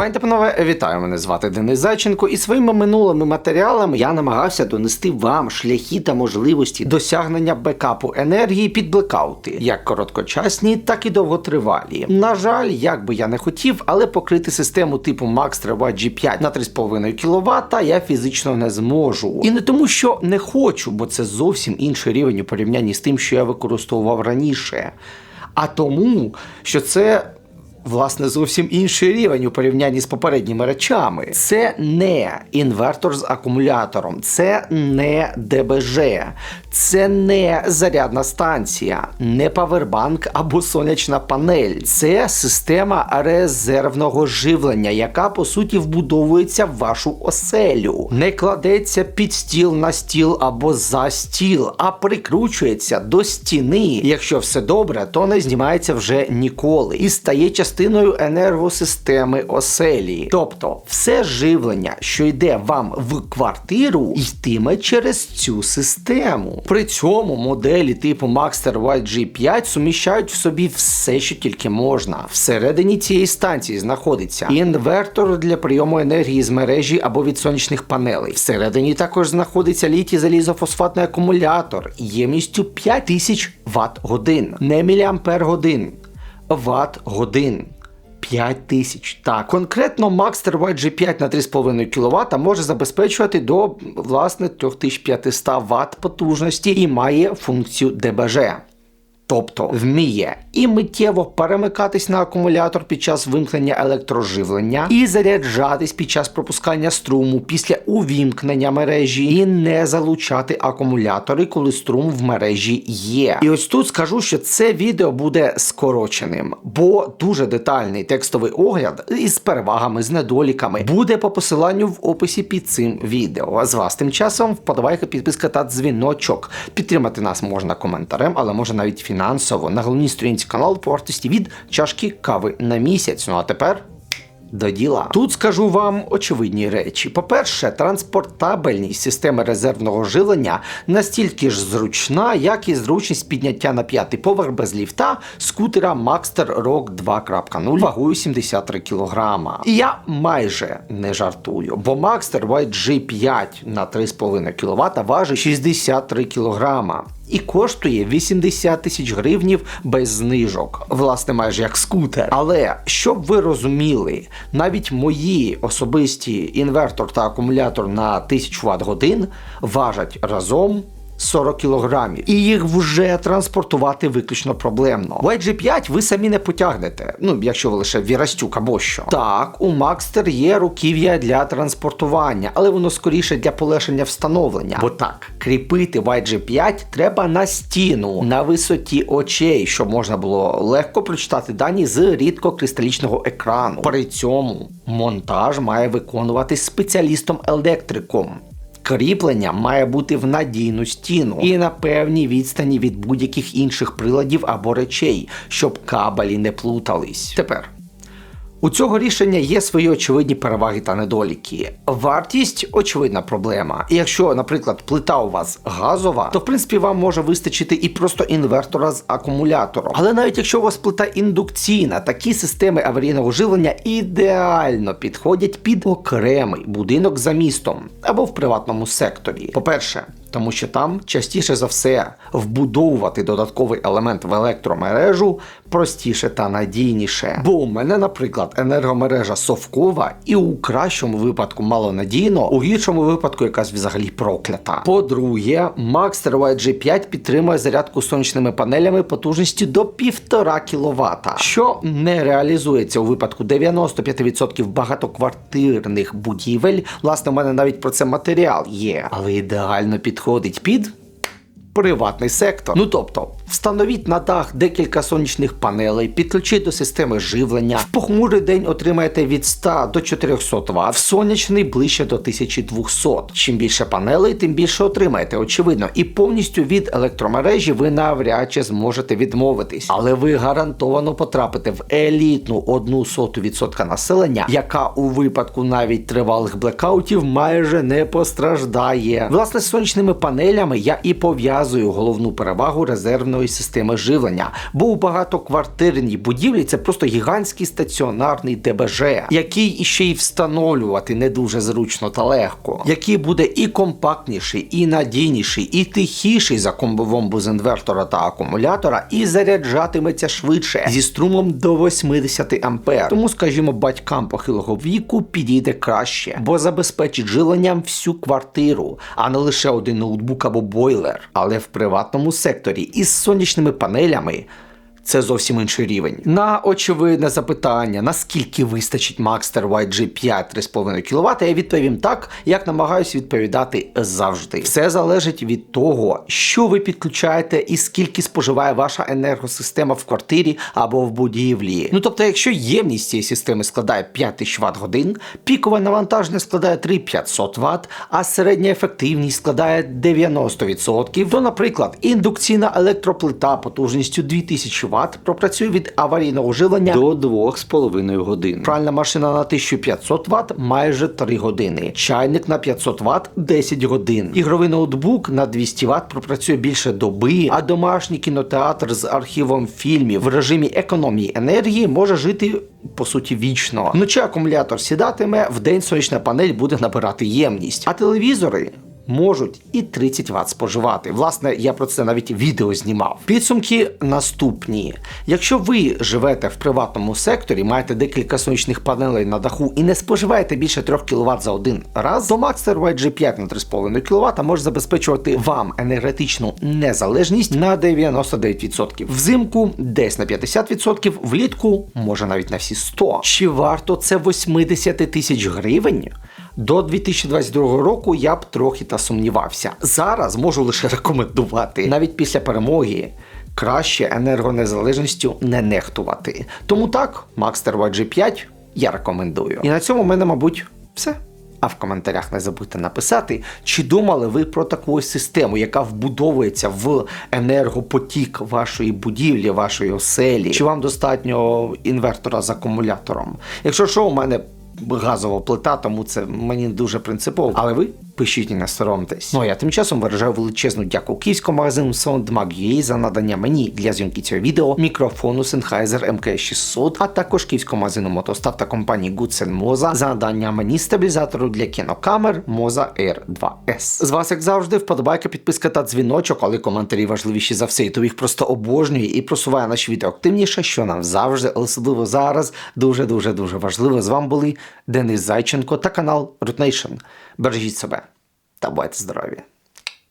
Пані та панове, вітаю! Мене звати Денис Зайченко, і своїми минулими матеріалами я намагався донести вам шляхи та можливості досягнення бекапу енергії під блекаути, як короткочасні, так і довготривалі. На жаль, як би я не хотів, але покрити систему типу Max Treva G5 на 3,5 кВт я фізично не зможу. І не тому, що не хочу, бо це зовсім інший рівень у порівнянні з тим, що я використовував раніше. А тому, що це власне зовсім інший рівень у порівнянні з попередніми речами. Це не інвертор з акумулятором, це не ДБЖ, це не зарядна станція, не павербанк або сонячна панель. Це система резервного живлення, яка по суті вбудовується в вашу оселю. Не кладеться під стіл на стіл або за стіл, а прикручується до стіни. Якщо все добре, то не знімається вже ніколи і стає частиною енергосистеми оселі. Тобто, все живлення, що йде вам в квартиру, йтиме через цю систему. При цьому моделі типу Maxter White G5 суміщають в собі все, що тільки можна. Всередині цієї станції знаходиться інвертор для прийому енергії з мережі або від сонячних панелей. Всередині також знаходиться літій залізофосфатний акумулятор ємністю 5000 Вт годин, не міліампер годин, Вт годин. 5 тисяч. Так, конкретно Maxter YG5 на 3,5 кВт може забезпечувати до власне 3500 Вт потужності і має функцію ДБЖ. Тобто вміє і миттєво перемикатись на акумулятор під час вимкнення електроживлення, і заряджатись під час пропускання струму після увімкнення мережі, і не залучати акумулятори, коли струм в мережі є. І ось тут скажу, що це відео буде скороченим, бо дуже детальний текстовий огляд із перевагами, з недоліками буде по посиланню в описі під цим відео. А з вас тим часом вподобайка, підписка та дзвіночок. Підтримати нас можна коментарем, але може навіть фінансово фінансово на головній сторінці каналу по вартості від чашки кави на місяць. Ну а тепер. До діла. Тут скажу вам очевидні речі. По-перше, транспортабельність системи резервного живлення настільки ж зручна, як і зручність підняття на п'ятий поверх без ліфта скутера Maxter Rock 2.0 вагою 73 кг. І я майже не жартую, бо Maxter White G5 на 3,5 кВт важить 63 кг і коштує 80 тисяч гривнів без знижок. Власне, майже як скутер. Але щоб ви розуміли, навіть мої особисті інвертор та акумулятор на 1000 Вт годин важать разом. 40 кілограмів, і їх вже транспортувати виключно проблемно. В IG5 ви самі не потягнете, ну якщо ви лише вірастюк або що. Так, у Макстер є руків'я для транспортування, але воно скоріше для полегшення встановлення. Бо так, кріпити в IG5 треба на стіну на висоті очей, щоб можна було легко прочитати дані з рідкокристалічного екрану. При цьому монтаж має виконуватись спеціалістом-електриком. Кріплення має бути в надійну стіну і на певній відстані від будь-яких інших приладів або речей, щоб кабелі не плутались. Тепер. У цього рішення є свої очевидні переваги та недоліки. Вартість очевидна проблема. І якщо, наприклад, плита у вас газова, то в принципі вам може вистачити і просто інвертора з акумулятором. Але навіть якщо у вас плита індукційна, такі системи аварійного живлення ідеально підходять під окремий будинок за містом або в приватному секторі. По-перше, тому що там частіше за все вбудовувати додатковий елемент в електромережу простіше та надійніше. Бо у мене, наприклад, енергомережа совкова і у кращому випадку малонадійно, у гіршому випадку якась взагалі проклята. По-друге, Max White G5 підтримує зарядку сонячними панелями потужністю до 1,5 кВт, що не реалізується у випадку 95% багатоквартирних будівель. Власне, у мене навіть про це матеріал є, але ідеально підходить під приватний сектор. Ну тобто, встановіть на дах декілька сонячних панелей, підключіть до системи живлення. В похмурий день отримаєте від 100 до 400 Вт, в сонячний ближче до 1200. Чим більше панелей, тим більше отримаєте, очевидно. І повністю від електромережі ви навряд чи зможете відмовитись. Але ви гарантовано потрапите в елітну одну соту відсотка населення, яка у випадку навіть тривалих блекаутів майже не постраждає. Власне, з сонячними панелями я і пов'язую головну перевагу резервної центральної системи живлення, бо у багатоквартирній будівлі це просто гігантський стаціонарний ДБЖ, який іще й встановлювати не дуже зручно та легко, який буде і компактніший, і надійніший, і тихіший за комбовомбу з інвертора та акумулятора, і заряджатиметься швидше зі струмом до 80 ампер. Тому, скажімо, батькам похилого віку підійде краще, бо забезпечить жиленням всю квартиру, а не лише один ноутбук або бойлер. Але в приватному секторі із сонячними панелями. Це зовсім інший рівень. На очевидне запитання, наскільки вистачить Maxter YG5 3,5 кВт, я відповім так, як намагаюся відповідати завжди. Все залежить від того, що ви підключаєте і скільки споживає ваша енергосистема в квартирі або в будівлі. Ну тобто, якщо ємність цієї системи складає 5000 Вт годин, пікове навантаження складає 3500 Вт, а середня ефективність складає 90%, то, наприклад, індукційна електроплита потужністю 2000 Вт пропрацює від аварійного живлення до 2,5 годин. Пральна машина на 1500 Вт майже 3 години. Чайник на 500 Вт 10 годин. Ігровий ноутбук на 200 Вт пропрацює більше доби, а домашній кінотеатр з архівом фільмів в режимі економії енергії може жити. По суті, вічно. Вночі акумулятор сідатиме, вдень сонячна панель буде набирати ємність. А телевізори можуть і 30 Вт споживати. Власне, я про це навіть відео знімав. Підсумки наступні: якщо ви живете в приватному секторі, маєте декілька сонячних панелей на даху і не споживаєте більше 3 кВт за один раз, то Maxter YG5 на 3,5 кВт може забезпечувати вам енергетичну незалежність на 99%. Взимку десь на 50%, влітку може навіть на всі 100%. Чи варто це 80 тисяч гривень? До 2022 року я б трохи та сумнівався. Зараз можу лише рекомендувати, навіть після перемоги. Краще енергонезалежністю не нехтувати. Тому так, Maxter YG5 я рекомендую. І на цьому в мене, мабуть, все. А в коментарях не забудьте написати, чи думали ви про таку систему, яка вбудовується в енергопотік вашої будівлі, вашої оселі, чи вам достатньо інвертора з акумулятором. Якщо що, у мене газова плита, тому це мені дуже принципово. Але ви пишіть і не соромтесь. Ну а я тим часом виражаю величезну дяку київському магазину SoundMag.ua за надання мені для зйомки цього відео мікрофону Sennheiser MK600, а також київському магазину Мотостав та компанії Goodsen Moza за надання мені стабілізатору для кінокамер Moza Air 2S. З вас, як завжди, вподобайка, підписка та дзвіночок, але коментарі важливіші за все, і то їх просто обожнює і просуває наші відео активніше, що нам завжди, особливо зараз, дуже дуже дуже важливо. З вами були Денис Зайченко та канал Root Nation. Бережіть себе та будьте здорові!